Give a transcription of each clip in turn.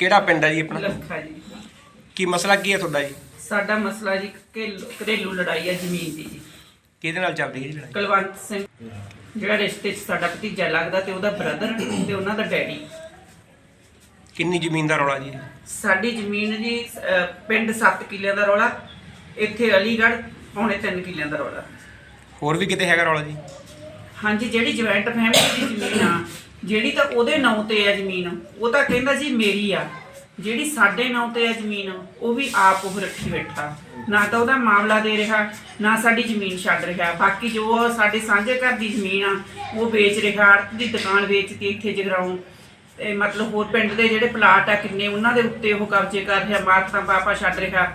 ਕਿਹੜਾ ਪਿੰਡ ਹੈ ਜੀ ਆਪਣਾ? ਲੱਖਾ ਜੀ। ਕੀ ਮਸਲਾ ਕੀ ਹੈ ਤੁਹਾਡਾ ਜੀ? ਸਾਡਾ ਮਸਲਾ ਜੀ ਘਰੇਲੂ ਘਰੇਲੂ ਲੜਾਈ ਹੈ ਜ਼ਮੀਨ ਦੀ ਜੀ। ਕਿਹਦੇ ਨਾਲ ਚੱਲਦੀ ਹੈ ਜੀ ਲੜਾਈ? ਕੁਲਵੰਤ ਸਿੰਘ। ਜਿਹੜਾ ਰਿਸ਼ਤੇ 'ਚ ਸਾਡਾ ਭਤੀਜਾ ਲੱਗਦਾ ਤੇ ਉਹਦਾ ਬ੍ਰਦਰ ਤੇ ਉਹਨਾਂ ਦਾ ਡੈਡੀ ਕਿੰਨੀ ਜ਼ਮੀਨ ਦਾ ਰੌਲਾ ਜੀ? ਸਾਡੀ ਜ਼ਮੀਨ ਜੀ ਅਹ, ਪਿੰਡ 7 ਕਿੱਲਿਆਂ ਦਾ ਰੌਲਾ ਇੱਥੇ ਅਲੀਗੜ੍ਹ ਪੌਣੇ 3 ਕਿੱਲਿਆਂ ਦਾ ਰੌਲਾ। ਹੋਰ ਵੀ ਕਿਤੇ ਹੈਗਾ ਰੌਲਾ ਜੀ? ਹਾਂਜੀ ਜਿਹੜੀ ਜੁਆਇੰਟ ਫੈਮਿਲੀ ਦੀ ਜ਼ਮੀਨ ਆ ਜਿਹੜੀ ਤਾਂ ਉਹਦੇ ਨਾਂ ਤੇ ਆ ਜ਼ਮੀਨ, ਉਹ ਤਾਂ ਕਹਿੰਦਾ ਜੀ ਮੇਰੀ ਆ। ਜਿਹੜੀ ਸਾਡੇ ਨਾਂ ਤੇ ਆ ਜ਼ਮੀਨ, ਉਹ ਵੀ ਆਪ ਉਹ ਰੱਖੀ ਬੈਠਾ। ਨਾ ਤਾਂ ਉਹਦਾ ਮਾਮਲਾ ਦੇ ਰਿਹਾ, ਨਾ ਸਾਡੀ ਜ਼ਮੀਨ ਛੱਡ ਰਿਹਾ। ਬਾਕੀ ਜੋ ਸਾਡੇ ਸਾਂਝੇ ਘਰ ਦੀ ਜ਼ਮੀਨ ਆ, ਉਹ ਵੇਚ ਰਿਹਾ ਆੜਤ ਦੀ ਦੁਕਾਨ ਵੇਚ ਕੇ ਇੱਥੇ ਜਗਰਾਉਂ। ਤੇ ਮਤਲਬ ਹੋਰ ਪਿੰਡ ਦੇ ਜਿਹੜੇ ਪਲਾਟ ਆ ਕਿੰਨੇ, ਉਹਨਾਂ ਦੇ ਉੱਤੇ ਉਹ ਕਬਜ਼ੇ ਕਰ ਰਿਹਾ, ਮਾਰਤਾਂ ਪਾਪਾ ਛੱਡ ਰਿਹਾ।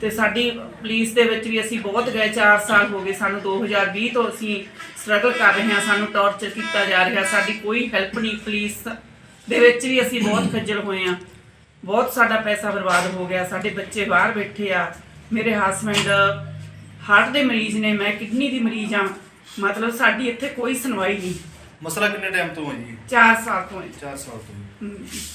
ਤੇ ਸਾਡੀ ਪੁਲਿਸ ਦੇ ਵਿੱਚ ਵੀ ਅਸੀਂ ਬਹੁਤ ਗਏ 4 ਸਾਲ ਹੋ ਗਏ ਸਾਨੂੰ 2020 ਤੋਂ ਅਸੀਂ ਸਟਰਗਲ ਕਰ ਰਹੇ ਹਾਂ ਸਾਨੂੰ ਟੌਰਚਰ ਕੀਤਾ ਜਾ ਰਿਹਾ ਸਾਡੀ ਕੋਈ ਹੈਲਪ ਨਹੀਂ ਪੁਲਿਸ ਦੇ ਵਿੱਚ ਵੀ ਅਸੀਂ ਬਹੁਤ ਖੱਜਲ ਹੋਏ ਆ ਬਹੁਤ ਸਾਡਾ ਪੈਸਾ ਬਰਬਾਦ ਹੋ ਗਿਆ ਸਾਡੇ ਬੱਚੇ ਬਾਹਰ ਬੈਠੇ ਆ। ਮੇਰੇ ਹਸਬੰਡ ਹਾਰਟ ਦੇ ਮਰੀਜ਼ ਨੇ ਮੈਂ ਕਿਡਨੀ ਦੀ ਮਰੀਜ਼ ਆ ਮਤਲਬ ਸਾਡੀ ਇੱਥੇ ਕੋਈ ਸੁਣਵਾਈ ਨਹੀਂ। ਮਸਲਾ ਕਿੰਨੇ ਟਾਈਮ ਤੋਂ ਹੈ ਜੀ? 4 ਸਾਲ ਤੋਂ ਹੈ। 4 ਸਾਲ ਤੋਂ।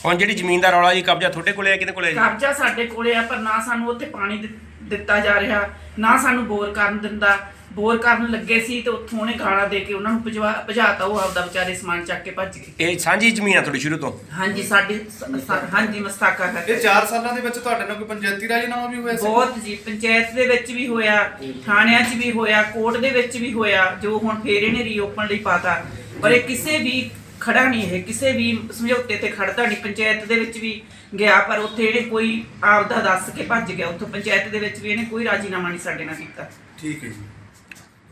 ਹੁਣ ਜਿਹੜੀ ਜ਼ਮੀਨ ਦਾ ਰੌਲਾ ਜੀ ਕਬਜ਼ਾ ਤੁਹਾਡੇ ਕੋਲੇ ਹੈ ਕਿਹਦੇ ਕੋਲੇ ਜੀ? ਕਬਜ਼ਾ ਸਾਡੇ ਕੋਲੇ ਆ ਪਰ ਨਾ ਸਾਨੂੰ ਉੱਥੇ ਪਾਣੀ ਦਿ- ਦਿੱਤਾ ਜਾ ਰਿਹਾ ਨਾ ਸਾਨੂੰ ਬੋਰ ਕਰਨ ਦਿੰਦਾ। ਬੋਰ ਕਰਨ ਲੱਗੇ ਸੀ ਤੇ ਉੱਥੋਂ ਉਹਨੇ ਗਾਲਾਂ ਦੇ ਕੇ ਉਹਨਾਂ ਨੂੰ ਭਜਵਾ ਭਜਾਤਾ ਉਹ ਆਪਦਾ ਵਿਚਾਰੇ ਸਮਾਨ ਚੱਕ ਕੇ ਭੱਜ ਗਏ। ਇਹ ਸਾਂਝੀ ਜ਼ਮੀਨ ਆ ਤੁਹਾਡੀ ਸ਼ੁਰੂ ਤੋਂ? ਹਾਂਜੀ ਸਾਡੀ ਸ- ਸ- ਹਾਂਜੀ ਮਸਤਾਕਾ ਹੈ। ਇਹ 4 ਸਾਲਾਂ ਦੇ ਵਿੱਚ ਤੁਹਾਡੇ ਨਾਲ ਕੋਈ ਪੰਚਾਇਤੀ ਰਾਜੀਨਾਮਾ ਵੀ ਹੋਇਆ ਸੀ? ਬਹੁਤ ਜੀ ਪੰਚਾਇਤ ਦੇ ਵਿੱਚ ਵੀ ਹੋਇਆ ਥਾਣਿਆਂ 'ਚ ਵੀ ਹੋਇਆ ਕੋਰਟ ਦੇ ਵਿੱਚ ਵੀ ਹੋਇਆ ਜੋ ਹੁਣ ਫੇਰ ਇਹਨੇ ਰੀਓਪਨ ਲਈ ਪਾਤਾ। ਪਰ ਇਹ ਕਿਸੇ ਵੀ ਖੜਾ ਨਹੀਂ ਹੈ ਕਿਸੇ ਵੀ ਸਮਝੌਤੇ ਤੇ ਖੜਦਾ ਨਹੀਂ ਪੰਚਾਇਤ ਦੇ ਵਿੱਚ ਵੀ ਗਿਆ ਪਰ ਉੱਥੇ ਇਹਨੇ ਕੋਈ ਆਪਦਾ ਦੱਸ ਕੇ ਭੱਜ ਗਿਆ ਉੱਥੋਂ ਪੰਚਾਇਤ ਦੇ ਵਿੱਚ ਵੀ ਇਹਨੇ ਕੋਈ ਰਾਜੀਨਾਮਾ ਨਹੀਂ ਸਾਡੇ ਨਾਲ ਕੀਤਾ। ਠੀਕ ਹੈ ਜੀ।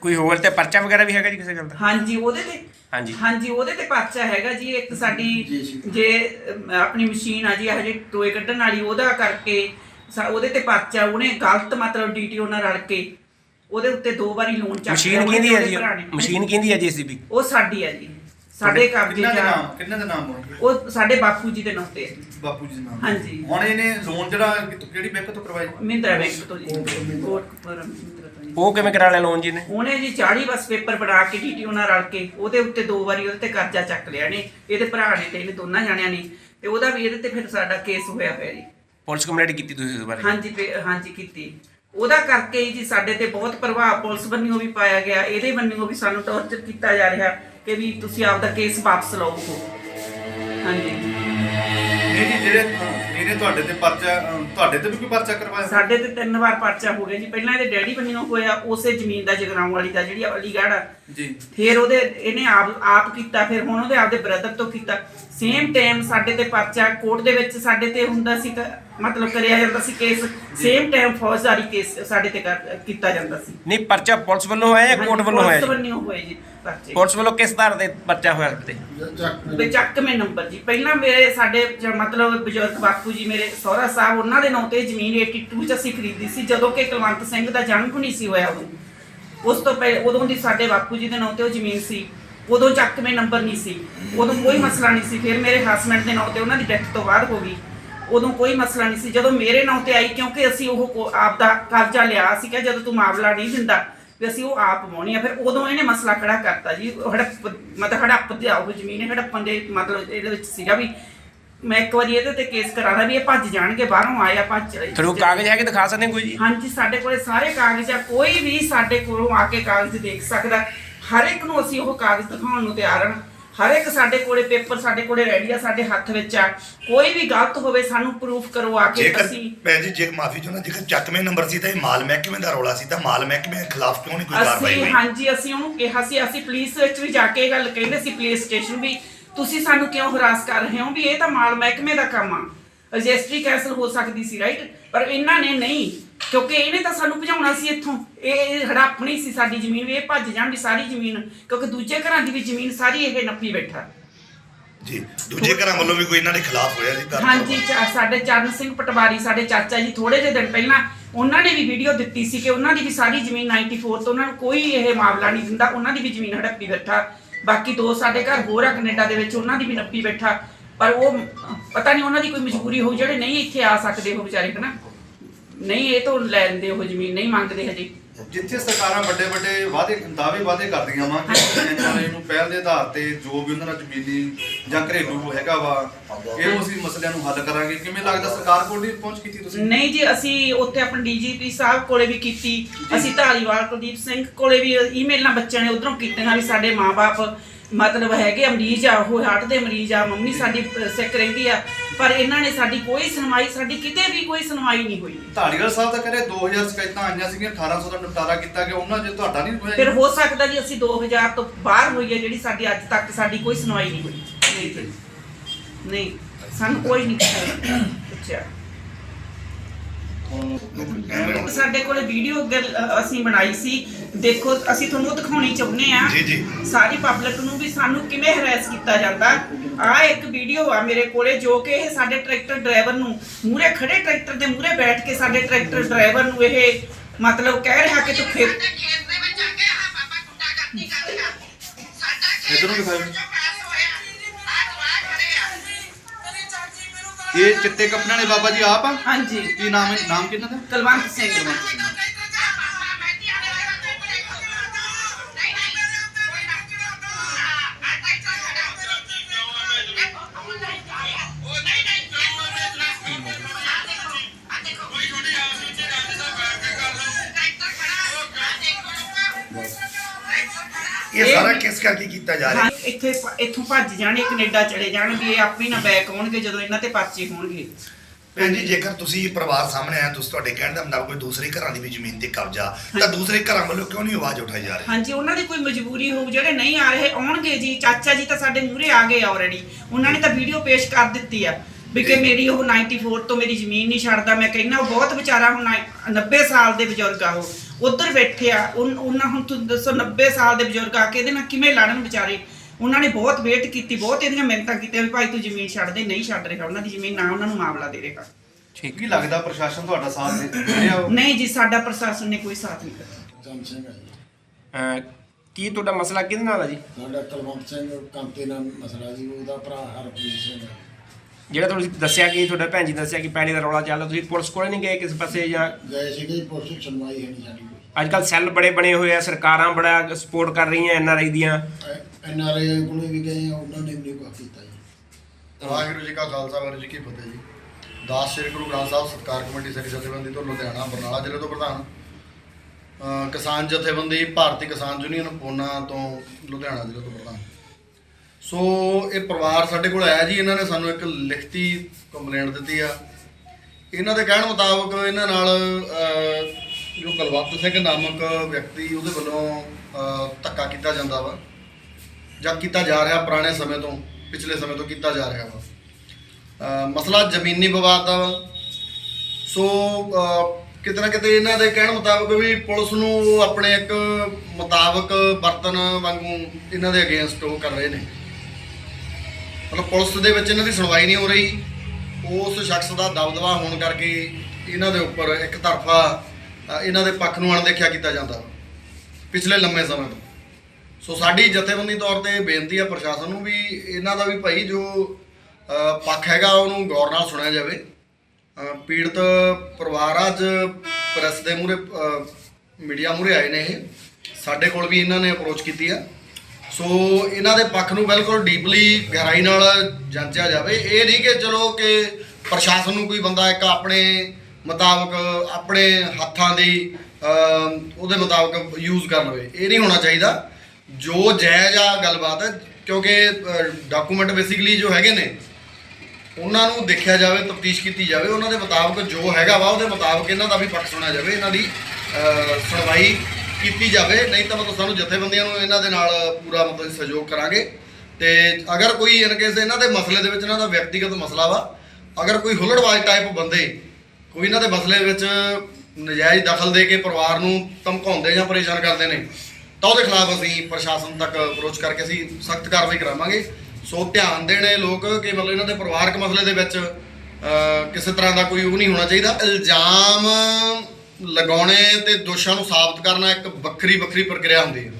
ਕੋਈ ਹੋਰ ਤੇ ਪਰਚਾ ਵਗੈਰਾ ਵੀ ਹੈਗਾ ਜੀ ਕਿਸੇ ਗੱਲ ਦਾ? ਹਾਂਜੀ ਉਹਦੇ ਤੇ ਹਾਂਜੀ। ਹਾਂਜੀ ਉਹਦੇ ਤੇ ਪਰਚਾ ਹੈਗਾ ਜੀ ਇੱਕ ਸਾਡੀ ਜੇ ਅਮ, ਆਪਣੀ ਮਸ਼ੀਨ ਆ ਜੀ ਇਹ ਜਿਹੜੀ ਟੋਏ ਕੱਢਣ ਵਾਲੀ ਉਹਦਾ ਕਰਕੇ ਸਾ- ਉਹਦੇ ਤੇ ਪਰਚਾ ਉਹਨੇ ਗਲਤ ਮਤਲਬ ਡੀਟੀਓ ਨਾਲ ਰਲ ਕੇ ਉਹਦੇ ਉੱਤੇ ਦੋ ਵਾਰੀ ਲੋਨ ਚੱਕ ਲਿਆ ਮਸ਼ੀਨ ਉਹਨੇ ਕਿਹਦੀ ਹੈ ਉਹਦੇ ਜੀ? ਭਰਾ ਨੇ। ਮਸ਼ੀਨ ਕਿਹਦੀ ਹੈ ਜੀਸੀਬੀ ਉਹ ਸਾਡੀ ਹੈ ਜੀ। ਸਾਡੇ ਕਿੰਨਾ ਦੇ ਨਾਮ। ਕਿੰਨਾ ਦੇ ਨਾਮ ਹੋਣਗੇ? ਉਹ ਸਾਡੇ ਬਾਪੂ ਜੀ ਦੇ ਨਾਂ ਤੇ ਹੈ। ਬਾਪੂ ਜੀ ਦੇ ਨਾਮ ਹਾਂਜੀ। ਹੁਣ ਇਹਨੇ ਲੋਨ ਜਿਹੜਾ ਕਿਹੜੀ ਬੈਂਕ ਤੋਂ ਕਰਵਾਇਆ ਮਹਿੰਦਰਾ ਬੈਂਕ ਤੋਂ ਜੀ। ਕੋਟਕਪੁਰ ਮਹਿੰਦਰਾ। ਤੋਂ ਜੀ। ਉਹ ਕਿਵੇਂ ਕਰਾ ਲਿਆ ਲੋਨ ਜੀ ਨੇ? ਉਹਨੇ ਜੀ ਚਾੜੀ ਬਸ ਪੇਪਰ ਬਣਾ ਕੇ ਡੀਟੀਓ ਨਾਲ ਰਲ ਕੇ ਉਹਦੇ ਉੱਤੇ ਦੋ ਵਾਰੀ ਉਹਦੇ ਤੇ ਕਰਜ਼ਾ ਚੱਕ ਲਿਆ ਨੇ। ਇਹਦੇ ਭਰਾ ਨੇ ਤੇ ਇਹਨੇ ਦੋਨਾਂ ਜਾਣਿਆਂ ਨੇ। ਤੇ ਉਹਦਾ ਵੀ ਇਹਦੇ ਤੇ ਫਿਰ ਸਾਡਾ ਕੇਸ ਹੋਇਆ ਹੋਇਆ ਜੀ। ਪੁਲਿਸ ਕੰਪਲੇਂਟ ਕੀਤੀ ਤੁਸੀਂ ਇਸ ਬਾਰੇ? ਹਾਂਜੀ ਪੇ- ਹਾਂਜੀ ਕੀਤੀ। ਉਹਦਾ ਕਰਕੇ ਹੀ ਜੀ ਸਾਡੇ ਤੇ ਬਹੁਤ ਪ੍ਰਭਾਵ ਪੁਲਿਸ ਬੰਨਿਓ ਵੀ ਪਾਇਆ ਗਿਆ। ਇਹਦੇ ਬੰਨਿਓ ਵੀ ਸਾਨੂੰ ਟੌਰਚਰ ਕੀਤਾ ਜਾ ਰਿਹਾ। ਕਿ ਵੀ ਤੁਸੀਂ ਆਪਦਾ ਕੇਸ ਵਾਪਸ ਲਓ ਹਾਂਜੀ। ਇਹ ਜੀ ਜਿਹੜੇ ਅਹ, ਇਹਨੇ ਤੁਹਾਡੇ ਤੇ ਪਰਚਾ ਅਹ, ਤੁਹਾਡੇ ਤੇ ਵੀ ਕੋਈ ਪਰਚਾ ਕਰਵਾਇਆ? ਸਾਡੇ ਤੇ ਤਿੰਨ ਵਾਰ ਪਰਚਾ ਹੋ ਗਿਆ ਜੀ। ਪਹਿਲਾਂ ਇਹਦੇ ਡੈਡੀ ਬੰਨਿਓ ਹੋਇਆ ਉਸੇ ਜ਼ਮੀਨ ਦਾ ਜਗਰਾਉਂ ਵਾਲੀ ਦਾ ਜਿਹੜੀ ਅਲੀਗੜ੍ਹ ਆ। ਜੀ। ਫਿਰ ਉਹਦੇ ਇਹਨੇ ਆਪ ਆਪ ਕੀਤਾ ਫਿਰ ਹੁਣ ਉਹਦੇ ਆਪਦੇ ਬ੍ਰਦਰ ਤੋਂ ਕੀਤਾ। ਸੇਮ ਟਾਈਮ ਸਾਡੇ ਤੇ ਪਰਚਾ ਕੋਰਟ ਦੇ ਵਿੱਚ ਸਾਡੇ ਤੇ ਹੁੰਦਾ ਸੀ ਕ- ਮਤਲਬ ਕਰਿਆ ਜਾਂਦਾ ਸੀ ਕੇਸ ਸੇਮ ਟਾਈਮ ਫੌਜਦਾਰੀ ਕੇਸ ਸਾਡੇ ਤੇ ਕਰ- ਕੀਤਾ ਜਾਂਦਾ ਸੀ। ਨਹੀਂ ਪਰਚਾ ਪੁਲਿਸ ਵੱਲੋਂ ਹੋਇਆ ਜਾਂ ਕੋਰਟ ਵੱਲੋਂ ਪੁਲਿਸ ਜੀ ਬੰਨਿਓ ਹੋਏ ਜੀ ਪਰਚੇ। ਪੁਲਿਸ ਵੱਲੋਂ ਕਿਸ ਧਾਰ ਤੇ ਪਰਚਾ ਹੋਇਆ ਤੇ ਤੇ ਚੱਕਵੇਂ ਨੰਬਰ ਜੀ। ਪਹਿਲਾਂ ਮੇਰੇ ਸਾਡੇ ਜ- ਮਤਲਬ ਬਜ਼ੁਰਗ ਬਾਪੂ ਜੀ ਮੇਰੇ ਸਹੁਰਾ ਸਾਹਿਬ ਉਹਨਾਂ ਦੇ ਨਾਂ ਤੇ ਜ਼ਮੀਨ 82 ਚ ਅਸੀਂ ਖਰੀਦੀ ਸੀ ਜਦੋਂ ਕਿ ਕੁਲਵੰਤ ਸਿੰਘ ਦਾ ਜਨਮ ਵੀ ਨਹੀਂ ਸੀ ਹੋਇਆ ਉਦੋਂ ਉਸ ਤੋਂ ਪਹਿਲੇ, ਉਦੋਂ ਦੀ ਸਾਡੇ ਬਾਪੂ ਜੀ ਦੇ ਨਾਂ ਤੇ ਉਹ ਜ਼ਮੀਨ ਸੀ। ਉਦੋਂ ਚੱਕਵੇਂ ਨੰਬਰ ਨਹੀਂ ਸੀ। ਉਦੋਂ ਕੋਈ ਮਸਲਾ ਨਹੀਂ ਸੀ। ਫਿਰ ਮੇਰੇ ਹਸਬੰਡ ਦੇ ਨਾਂ ਤੇ ਉਹਨਾਂ ਦੀ ਡੈਥ ਤੋਂ ਬਾਅਦ ਹੋ ਗਈ। ਉਦੋਂ ਕੋਈ ਮਸਲਾ ਨਹੀਂ ਸੀ। ਜਦੋਂ ਮੇਰੇ ਨਾਂ ਤੇ ਆਈ, ਕਿਉਂਕਿ ਅਸੀਂ ਉਹ ਆਪ ਦਾ ਕਰਜ਼ਾ ਲਿਆ ਸੀ ਕਿ ਜਦੋਂ ਤੂੰ ਮਾਮਲਾ ਨਹੀਂ ਦਿੰਦਾ, ਵੀ ਅਸੀਂ ਉਹ ਆਪ ਪਾਉਣੀ ਆ। ਫਿਰ ਉਦੋਂ ਇਹਨੇ ਮਸਲਾ ਖੜਾ ਕਰਤਾ ਜੀ। ਹੜਪ ਮਤਲਬ ਹੜੱਪ ਦਿਆ ਉਹ ਜ਼ਮੀਨ ਹੜੱਪਣ ਦੇ ਮਤਲਬ ਇਹਦੇ ਵਿੱਚ ਸੀਗਾ ਵੀ ਮੈਂ ਇੱਕ ਵਾਰੀ ਇਹਦੇ ਤੇ ਕੇਸ ਕਰਾਣਾ ਵੀ ਇਹ ਭੱਜ ਜਾਣਗੇ ਬਾਹਰੋਂ ਆਇਆ ਭੱਜ ਚਲੇ ਤੁਹਾਨੂੰ ਕਾਗਜ਼ ਹੈਗੇ ਦਿਖਾ ਸਕਦੇ ਹੋ ਕੋਈ ਜੀ? ਹਾਂਜੀ ਸਾਡੇ ਕੋਲੇ ਸਾਰੇ ਕਾਗਜ਼ ਆ ਕੋਈ ਵੀ ਸਾਡੇ ਕੋਲੋਂ ਆ ਕੇ ਕਾਗਜ਼ ਦੇਖ ਸਕਦਾ। ਹਰ ਇੱਕ ਨੂੰ ਅਸੀਂ ਉਹ ਕਾਗਜ਼ ਦਿਖਾਉਣ ਨੂੰ ਤਿਆਰ ਹਾਂ ਹਰ ਇੱਕ ਸਾਡੇ ਕੋਲੇ ਪੇਪਰ ਸਾਡੇ ਕੋਲੇ ਰੈਡੀ ਆ ਸਾਡੇ ਹੱਥ ਵਿੱਚ ਆ। ਕੋਈ ਵੀ ਗਲਤ ਹੋਵੇ ਸਾਨੂੰ ਪ੍ਰੂਫ ਕਰੋ ਆ ਕੇ ਜੇਕਰ ਅਸੀਂ ਭੈਣ ਜੀ ਜੇ ਮਾਫੀ ਚਾਹੁੰਦਾ ਜੇਕਰ ਚੱਕਵੇਂ ਨੰਬਰ ਸੀ ਤਾਂ ਇਹ ਮਾਲ ਮਹਿਕਮੇ ਦਾ ਰੌਲਾ ਸੀ ਤਾਂ ਮਾਲ ਮਹਿਕਮੇ ਦੇ ਖਿਲਾਫ ਕਿਉਂ ਨਹੀਂ ਕੋਈ ਕਾਰਵਾਈ ਅਸੀਂ ਹੋਈ? ਹਾਂਜੀ ਅਸੀਂ ਉਹਨੂੰ ਕਿਹਾ ਸੀ ਅਸੀਂ ਪੁਲਿਸ ਵਿੱਚ ਵੀ ਜਾ ਕੇ ਇਹ ਗੱਲ ਕਹਿੰਦੇ ਸੀ ਪੁਲਿਸ ਸਟੇਸ਼ਨ ਵੀ ਤੁਸੀਂ ਸਾਨੂੰ ਕਿਉਂ ਹਰਾਸ ਕਰ ਰਹੇ ਹੋ ਵੀ ਇਹ ਤਾਂ ਮਾਲ ਮਹਿਕਮੇ ਦਾ ਕੰਮ ਆ? ਰਜਿਸਟਰੀ ਕੈਂਸਲ ਹੋ ਸਕਦੀ ਸੀ ਰਾਈਟ ਪਰ ਇਹਨਾਂ ਨੇ ਨਹੀਂ ਕਿਉਂਕਿ ਇਹਨੇ ਤਾਂ ਸਾਨੂੰ ਭਜਾਉਣਾ ਸੀ ਇੱਥੋਂ। ਇਹ ਹੜਾਪਣੀ ਸੀ ਸਾਡੀ ਜ਼ਮੀਨ ਵੀ ਇਹ ਭੱਜ ਜਾਣ ਦੀ ਸਾਰੀ ਜ਼ਮੀਨ ਕਿਉਂਕਿ ਦੂਜੇ ਘਰਾਂ ਦੀ ਵੀ ਜ਼ਮੀਨ ਸਾਰੀ ਇਹ ਨੱਪੀ ਬੈਠਾ। ਜੀ ਦੂਜੇ ਘਰਾਂ ਵੱਲੋਂ ਵੀ ਕੋਈ ਇਹਨਾਂ ਦੇ ਖਿਲਾਫ ਹੋਇਆ ਧਰਨਾ ਹਾਂਜੀ ਚਾ- ਸਾਡੇ ਚਰਨ ਸਿੰਘ ਪਟਵਾਰੀ ਸਾਡੇ ਚਾਚਾ ਜੀ ਥੋੜੇ ਜਿਹੇ ਦਿਨ ਪਹਿਲਾਂ ਉਹਨਾਂ ਨੇ ਵੀ ਵੀਡੀਓ ਦਿੱਤੀ ਸੀ ਕਿ ਉਹਨਾਂ ਦੀ ਵੀ ਸਾਰੀ ਜ਼ਮੀਨ 94 ਤੋਂ ਉਹਨਾਂ ਨੂੰ ਕੋਈ ਇਹ ਮਾਮਲਾ ਨਹੀਂ ਦਿੰਦਾ ਉਹਨਾਂ ਦੀ ਵੀ ਜ਼ਮੀਨ ਹੜੱਪੀ ਬੈਠਾ। ਬਾਕੀ ਦੋ ਸਾਡੇ ਘਰ ਹੋਰ ਆ ਕੈਨੇਡਾ ਦੇ ਵਿੱਚ, ਉਹਨਾਂ ਦੀ ਵੀ ਨੱਪੀ ਬੈਠਾ। ਪਰ ਉਹ, ਪਤਾ ਨਹੀਂ ਉਹਨਾਂ ਦੀ ਕੋਈ ਮਜਬੂਰੀ ਹੋਊ, ਜਿਹੜੇ ਨਹੀਂ ਇੱਥੇ ਆ ਸਕਦੇ ਉਹ ਵਿਚਾਰੇ, ਹਨਾ? ਨਹੀਂ, ਇਹ ਤੋਂ ਲੈਂਦੇ ਉਹ ਜ਼ਮੀਨ ਨਹੀਂ ਮੰਗਦੇ ਹਜੇ। ਜਿੱਥੇ ਸਰਕਾਰਾਂ ਵੱਡੇ ਵੱਡੇ ਵਾਅਦੇ ਦਾਅਵੇ ਵਾਅਦੇ ਕਰਦੀਆਂ ਵਾ ਕਿ ਐਨਆਰਆਈ ਨੂੰ ਪਹਿਲ ਦੇ ਆਧਾਰ ਤੇ ਜੋ ਵੀ ਉਹਨਾਂ ਦਾ ਜ਼ਮੀਨੀ ਜਾਂ ਘਰੇਲੂ ਹੈਗਾ ਵਾ ਇਹ ਅਸੀਂ ਮਸਲਿਆਂ ਨੂੰ ਹੱਲ ਕਰਾਂਗੇ। ਕਿਵੇਂ ਲੱਗਦਾ ਸਰਕਾਰ ਕੋਲ ਨਹੀਂ ਪਹੁੰਚ ਕੀਤੀ ਤੁਸੀਂ? ਨਹੀਂ ਜੀ ਅਸੀਂ ਉੱਥੇ ਆਪਣੇ ਡੀਜੀਪੀ ਸਾਹਿਬ ਕੋਲੇ ਵੀ ਕੀਤੀ। ਅਸੀਂ ਧਾਲੀਵਾਲ ਕੁਲਦੀਪ ਸਿੰਘ ਕੋਲੇ ਵੀ ਈਮੇਲਾਂ ਬੱਚਿਆਂ ਨੇ ਉਧਰੋਂ ਕੀਤੀਆਂ ਵੀ ਸਾਡੇ ਮਾਪੇ ਮਤਲਬ ਹੈਗੇ ਆ, ਮਰੀਜ਼ ਆ ਉਹ ਹਾਰਟ ਦੇ ਮਰੀਜ਼ ਆ ਮੰਮੀ ਸਾਡੀ ਸਿੱਕ ਰਹਿੰਦੀ ਆ। ਪਰ ਇਹਨਾਂ ਨੇ ਸਾਡੀ ਕੋਈ ਸੁਣਵਾਈ ਸਾਡੀ ਕਿਤੇ ਵੀ ਕੋਈ ਸੁਣਵਾਈ ਨਹੀਂ ਹੋਈ। ਢਾਲੀਵਾਲ ਸਾਹਿਬ ਤਾਂ ਕਹਿੰਦੇ 2000 ਸ਼ਿਕਾਇਤਾਂ ਆਈਆਂ ਸੀਗੀਆਂ 1800 ਦਾ ਨਿਪਟਾਰਾ ਕੀਤਾ ਗਿਆ ਉਹਨਾਂ ਜੇ ਤੁਹਾਡਾ ਨਹੀਂ ਹੋਇਆ ਫਿਰ ਹੋ ਸਕਦਾ ਜੀ ਅਸੀਂ 2000 ਤੋਂ ਬਾਹਰ ਹੋਈ ਹੈ ਜਿਹੜੀ ਸਾਡੀ ਅੱਜ ਤੱਕ ਸਾਡੀ ਕੋਈ ਸੁਣਵਾਈ ਨਹੀਂ ਹੋਈ। ਨਹੀਂ ਨਹੀਂ। ਸਾਨੂੰ ਕੋਈ ਨਹੀਂ ਸਾਡੇ ਕੋਲੇ ਵੀਡੀਓ ਅਸੀਂ ਬਣਾਈ ਸੀ। ਦੇਖੋ ਅਸੀਂ ਤੁਹਾਨੂੰ ਦਿਖਾਉਣੀ ਚਾਹੁੰਦੇ ਆ ਜੀ, ਜੀ। ਸਾਰੀ ਪਬਲਿਕ ਨੂੰ ਵੀ ਸਾਨੂੰ ਕਿਵੇਂ ਹਰੈਸ ਕੀਤਾ ਜਾਂਦਾ। ਆ ਇੱਕ ਵੀਡੀਓ ਆ ਮੇਰੇ ਕੋਲੇ ਜੋ ਕਿ ਇਹ ਸਾਡੇ ਟਰੈਕਟਰ ਡਰਾਈਵਰ ਨੂੰ ਮੂਰੇ ਖੜੇ ਟਰੈਕਟਰ ਦੇ ਮੂਰੇ ਬੈਠ ਕੇ ਸਾਡੇ ਟਰੈਕਟਰ ਡਰਾਈਵਰ ਨੂੰ ਇਹ ਮਤਲਬ ਕਹਿ ਰਿਹਾ ਕਿ ਤੂੰ ਖੇਤ ਇੱਧਰ ਨੂੰ ਦਿਖਾਓ। ਇਹ ਚਿੱਟੇ ਕੱਪੜਿਆਂ ਵਾਲੇ ਬਾਬਾ ਜੀ ਆਪ ਆ? ਹਾਂਜੀ। ਕੀ ਨਾਮ ਹੈ? ਨਾਮ ਕਿਹਨਾਂ ਦਾ? ਕਲਵੰਤ ਸਿੰਘ। ਇਹ ਸਾਰਾ ਕਿਸ ਕਰਕੇ ਕੀਤਾ ਜਾ ਰਿਹਾ? ਹਾਂ ਇੱਥੇ ਇੱਥੋਂ ਭੱਜ ਜਾਣੇ ਕੈਨੇਡਾ ਚਲੇ ਜਾਣਗੇ ਇਹ ਆਪੇ ਨਾ ਬੈਕ ਆਉਣਗੇ ਜਦੋਂ ਇਹਨਾਂ ਤੇ ਪਰਚੇ ਹੋਣਗੇ। ਭੈਣ ਜੀ ਜੇਕਰ ਤੁਸੀਂ ਪਰਿਵਾਰ ਸਾਹਮਣੇ ਆਇਆ ਤੁਸੀਂ ਤੁਹਾਡੇ ਕਹਿਣ ਦਾ ਮਤਲਬ ਕੋਈ ਦੂਸਰੇ ਘਰਾਂ ਦੀ ਵੀ ਜ਼ਮੀਨ ਤੇ ਕਬਜ਼ਾ ਤਾਂ ਦੂਸਰੇ ਘਰਾਂ ਵੱਲੋਂ ਕਿਉਂ ਨਹੀਂ ਆਵਾਜ਼ ਉਠਾਈ ਜਾ ਰਹੀ? ਹਾਂਜੀ ਉਹਨਾਂ ਦੀ ਕੋਈ ਮਜਬੂਰੀ ਹੋਊ ਜਿਹੜੇ ਨਹੀਂ ਆ ਰਹੇ ਆਉਣਗੇ ਜੀ। ਚਾਚਾ ਜੀ ਤਾਂ ਸਾਡੇ ਮੂਹਰੇ ਆ ਗਏ ਆਲਰੇਡੀ ਉਹਨਾਂ ਨੇ ਤਾਂ ਵੀਡੀਓ ਪੇਸ਼ ਕਰ ਦਿੱਤੀ ਆ ਵੀ ਕਿ ਮੇਰੀ ਉਹ 94 ਤੋਂ ਮੇਰੀ ਜ਼ਮੀਨ ਨਹੀਂ ਛੱਡਦਾ। ਮੈਂ ਕਹਿੰਦਾ ਉਹ ਬਹੁਤ ਵਿਚਾਰਾ ਹੁਣ 90 ਸਾਲ ਦੇ ਬਜ਼ੁਰਗ ਆ ਉਹ। ਉਧਰ ਬੈਠੇ ਆ ਉਨ- ਉਹਨਾਂ ਹੁਣ ਤੁਸੀਂ ਦੱਸੋ 90 ਸਾਲ ਦੇ ਬਜ਼ੁਰਗ ਆ ਕੇ ਇਹਦੇ ਨਾਲ ਕਿਵੇਂ ਲੜਨ ਵਿਚਾਰੇ ਉਹਨਾਂ ਨੇ ਬਹੁਤ ਵੇਟ ਕੀਤੀ ਬਹੁਤ ਇਹਦੀਆਂ ਮਿਹਨਤਾਂ ਕੀਤੀਆਂ ਵੀ ਭਾਈ ਤੂੰ ਜ਼ਮੀਨ ਛੱਡ ਦੇ ਨਹੀਂ ਛੱਡ ਰਿਹਾ ਉਹਨਾਂ ਦੀ ਜ਼ਮੀਨ ਨਾ ਉਹਨਾਂ ਨੂੰ ਮਾਮਲਾ ਦੇ ਰਿਹਾ ਠੀਕ ਕੀ ਲੱਗਦਾ ਪ੍ਰਸ਼ਾਸਨ ਤੁਹਾਡਾ ਸਾਥ ਦੇ ਰਿਹਾ ਉਹ? ਨਹੀਂ ਜੀ ਸਾਡਾ ਪ੍ਰਸ਼ਾਸਨ ਨੇ ਕੋਈ ਸਾਥ ਨਹੀਂ ਦਿੱਤਾ ਚੰਦ ਸਿੰਘ ਹੈ ਜੀ। ਅਹ ਕੀ ਤੁਹਾਡਾ ਮਸਲਾ ਕਿਹਦੇ ਨਾਲ ਆ ਜੀ ਸਾਡਾ ਕੁਲਵੰਤ ਸਿੰਘ ਕੰਤੇ ਨਾਲ ਮਸਲਾ ਜੀ ਉਹਦਾ ਭਰਾ ਹਰਪ੍ਰੀਤ ਸਿੰਘ ਹੈ। ਜਿਹੜਾ ਤੁਸੀਂ ਦੱਸਿਆ ਕਿ ਤੁਹਾਡਾ ਭੈਣ ਜੀ ਨੇ ਦੱਸਿਆ ਕਿ ਪਹਿਲੇ ਦਾ ਰੌਲਾ ਚੱਲਦਾ ਤੁਸੀਂ ਪੁਲਿਸ ਕੋਲੇ ਨਹੀਂ ਗਏ ਕਿਸੇ ਪਾਸੇ ਜਾਂ? ਗਏ ਸੀਗੇ ਪੁਲਿਸ ਦੀ ਸੁਣਵਾਈ ਹੈ ਨਹੀਂ ਸਾਡੀ ਅੱਜ ਕੱਲ ਸੈੱਲ ਬੜੇ ਬਣੇ ਹੋਏ ਆ ਸਰਕਾਰਾਂ ਬੜਾ ਸਪੋਰਟ ਕਰ ਰਹੀਆਂ ਐਨ ਆਰ ਆਈ ਦੀਆਂ। ਐਨ ਆਰ ਆਈ ਕੋਲੇ ਵੀ ਗਏ ਆ ਉਹਨਾਂ ਨੇ ਵੀ ਨਹੀਂ ਕੁਛ ਕੀਤਾ ਜੀ। ਵਾਹਿਗੁਰੂ ਜੀ ਕਾ ਖਾਲਸਾ ਵਾਹਿਗੁਰੂ ਜੀ ਕੀ ਫਤਿਹ ਜੀ। ਦਾਸ ਸ੍ਰੀ ਗੁਰੂ ਗ੍ਰੰਥ ਸਾਹਿਬ ਸਤਕਾਰ ਕਮੇਟੀ ਸਿੱਖ ਜਥੇਬੰਦੀ ਤੋਂ ਲੁਧਿਆਣਾ ਬਰਨਾਲਾ ਜ਼ਿਲ੍ਹੇ ਤੋਂ ਪ੍ਰਧਾਨ। ਕਿਸਾਨ ਜਥੇਬੰਦੀ ਭਾਰਤੀ ਕਿਸਾਨ ਯੂਨੀਅਨ ਪੂਨਾ ਤੋਂ ਲੁਧਿਆਣਾ ਜ਼ਿਲ੍ਹੇ ਤੋਂ ਪ੍ਰਧਾਨ। ਸੋ ਇਹ ਪਰਿਵਾਰ ਸਾਡੇ ਕੋਲ ਆਇਆ ਜੀ, ਇਹਨਾਂ ਨੇ ਸਾਨੂੰ ਇੱਕ ਲਿਖਤੀ ਕੰਪਲੇਂਟ ਦਿੱਤੀ ਆ। ਇਹਨਾਂ ਦੇ ਕਹਿਣ ਮੁਤਾਬਕ ਇਹਨਾਂ ਨਾਲ ਜੋ ਕੁਲਵੰਤ ਸਿੰਘ ਨਾਮਕ ਵਿਅਕਤੀ ਉਹਦੇ ਵੱਲੋਂ ਧੱਕਾ ਕੀਤਾ ਜਾਂਦਾ ਵਾ, ਜਾਂ ਕੀਤਾ ਜਾ ਰਿਹਾ ਪੁਰਾਣੇ ਸਮੇਂ ਤੋਂ, ਪਿਛਲੇ ਸਮੇਂ ਤੋਂ ਕੀਤਾ ਜਾ ਰਿਹਾ ਵਾ। ਮਸਲਾ ਜ਼ਮੀਨੀ ਵਿਵਾਦ ਦਾ ਵਾ। ਸੋ ਕਿਤੇ ਨਾ ਕਿਤੇ ਇਹਨਾਂ ਦੇ ਕਹਿਣ ਮੁਤਾਬਕ ਵੀ ਪੁਲਿਸ ਨੂੰ ਉਹ ਆਪਣੇ ਇੱਕ ਮੁਤਾਬਕ ਵਰਤਨ ਵਾਂਗੂ ਇਹਨਾਂ ਦੇ ਅਗੇਂਸਟ ਉਹ ਕਰ ਰਹੇ ਨੇ। ਮਤਲਬ ਪੁਲਿਸ ਦੇ ਵਿੱਚ ਇਹਨਾਂ ਦੀ ਸੁਣਵਾਈ ਨਹੀਂ ਹੋ ਰਹੀ। ਉਸ ਸ਼ਖਸ ਦਾ ਦਬਦਬਾ ਹੋਣ ਕਰਕੇ ਇਹਨਾਂ ਦੇ ਉੱਪਰ ਇੱਕ ਤਰਫਾ ਇਹਨਾਂ ਦੇ ਪੱਖ ਨੂੰ ਅਣਦੇਖਿਆ ਕੀਤਾ ਜਾਂਦਾ। ਪਿਛਲੇ ਲੰਮੇ ਸਮੇਂ ਤੋਂ। ਸੋ ਸਾਡੀ ਜਥੇਬੰਦੀ ਤੌਰ ਤੇ ਬੇਨਤੀ ਆ ਪ੍ਰਸ਼ਾਸਨ ਨੂੰ ਵੀ ਇਹਨਾਂ ਦਾ ਵੀ ਭਾਈ ਜੋ ਪੱਖ ਹੈਗਾ ਉਹਨੂੰ ਗੌਰ ਨਾਲ ਸੁਣਿਆ ਜਾਵੇ। ਪੀੜਤ ਪਰਿਵਾਰ ਅੱਜ ਪ੍ਰੈਸ ਦੇ ਮੂਹਰੇ ਮੀਡੀਆ ਮੂਹਰੇ ਆਏ ਨੇ ਇਹ। ਸਾਡੇ ਕੋਲ ਵੀ ਇਹਨਾਂ ਨੇ ਅਪਰੋਚ ਕੀਤੀ ਆ। ਸੋ ਇਹਨਾਂ ਦੇ ਪੱਖ ਨੂੰ ਬਿਲਕੁਲ ਡੀਪਲੀ ਗਹਿਰਾਈ ਨਾਲ ਜਾਂਚਿਆ ਜਾਵੇ। ਇਹ ਨਹੀਂ ਕਿ ਚਲੋ ਕਿ ਪ੍ਰਸ਼ਾਸਨ ਨੂੰ ਕੋਈ ਬੰਦਾ ਇੱਕ ਆਪਣੇ ਮੁਤਾਬਕ, ਆਪਣੇ ਹੱਥਾਂ ਦੀ ਉਹਦੇ ਮੁਤਾਬਕ ਯੂਜ਼ ਕਰ ਲਵੇ। ਇਹ ਨਹੀਂ ਹੋਣਾ ਚਾਹੀਦਾ। ਜੋ ਜਾਇਜ਼ ਆ ਗੱਲਬਾਤ ਹੈ ਕਿਉਂਕਿ ਡਾਕੂਮੈਂਟ ਬੇਸਿਕਲੀ ਜੋ ਹੈਗੇ ਨੇ, ਉਹਨਾਂ ਨੂੰ ਦੇਖਿਆ ਜਾਵੇ, ਤਫਤੀਸ਼ ਕੀਤੀ ਜਾਵੇ, ਉਹਨਾਂ ਦੇ ਮੁਤਾਬਕ ਜੋ ਹੈਗਾ ਵਾ, ਉਹਦੇ ਮੁਤਾਬਕ ਇਹਨਾਂ ਦਾ ਵੀ ਪੱਖ ਸੁਣਿਆ ਜਾਵੇ। ਇਹਨਾਂ ਦੀ ਸੁਣਵਾਈ ਕੀਤੀ ਜਾਵੇ, ਨਹੀਂ ਤਾਂ ਮਤਲਬ ਸਾਨੂੰ ਜਥੇਬੰਦੀਆਂ ਨੂੰ ਇਹਨਾਂ ਦੇ ਨਾਲ ਪੂਰਾ ਮਤਲਬ ਸਹਿਯੋਗ ਕਰਾਂਗੇ। ਤੇ ਅਗਰ ਕੋਈ ਇਨ ਕੇਸ ਇਹਨਾਂ ਦੇ ਮਸਲੇ ਦੇ ਵਿੱਚ ਇਹਨਾਂ ਦਾ ਵਿਅਕਤੀਗਤ ਮਸਲਾ ਵਾ, ਅਗਰ ਕੋਈ ਹੁੱਲੜਬਾਜ਼ ਟਾਈਪ ਬੰਦੇ ਕੋਈ ਇਹਨਾਂ ਦੇ ਮਸਲੇ ਵਿੱਚ ਨਜਾਇਜ਼ ਦਖਲ ਦੇ ਕੇ ਪਰਿਵਾਰ ਨੂੰ ਧਮਕਾਉਂਦੇ ਜਾਂ ਪਰੇਸ਼ਾਨ ਕਰਦੇ ਨੇ, ਤਾਂ ਉਹਦੇ ਖਿਲਾਫ ਅਸੀਂ ਪ੍ਰਸ਼ਾਸਨ ਤੱਕ ਅਪਰੋਚ ਕਰਕੇ ਅਸੀਂ ਸਖਤ ਕਾਰਵਾਈ ਕਰਾਵਾਂਗੇ। ਸੋ ਧਿਆਨ ਦੇਣੇ ਲੋਕ ਕਿ ਮਤਲਬ ਇਹਨਾਂ ਦੇ ਪਰਿਵਾਰਕ ਮਸਲੇ ਦੇ ਵਿੱਚ ਕਿਸੇ ਤਰ੍ਹਾਂ ਦਾ ਕੋਈ ਉਹ ਨਹੀਂ ਹੋਣਾ ਚਾਹੀਦਾ। ਇਲਜ਼ਾਮ ਲਗਾਉਣੇ ਤੇ ਦੋਸ਼ਾਂ ਨੂੰ ਸਾਬਤ ਕਰਨਾ ਇੱਕ ਵੱਖਰੀ ਵੱਖਰੀ ਪ੍ਰਕਿਰਿਆ ਹੁੰਦੀ ਹੈ।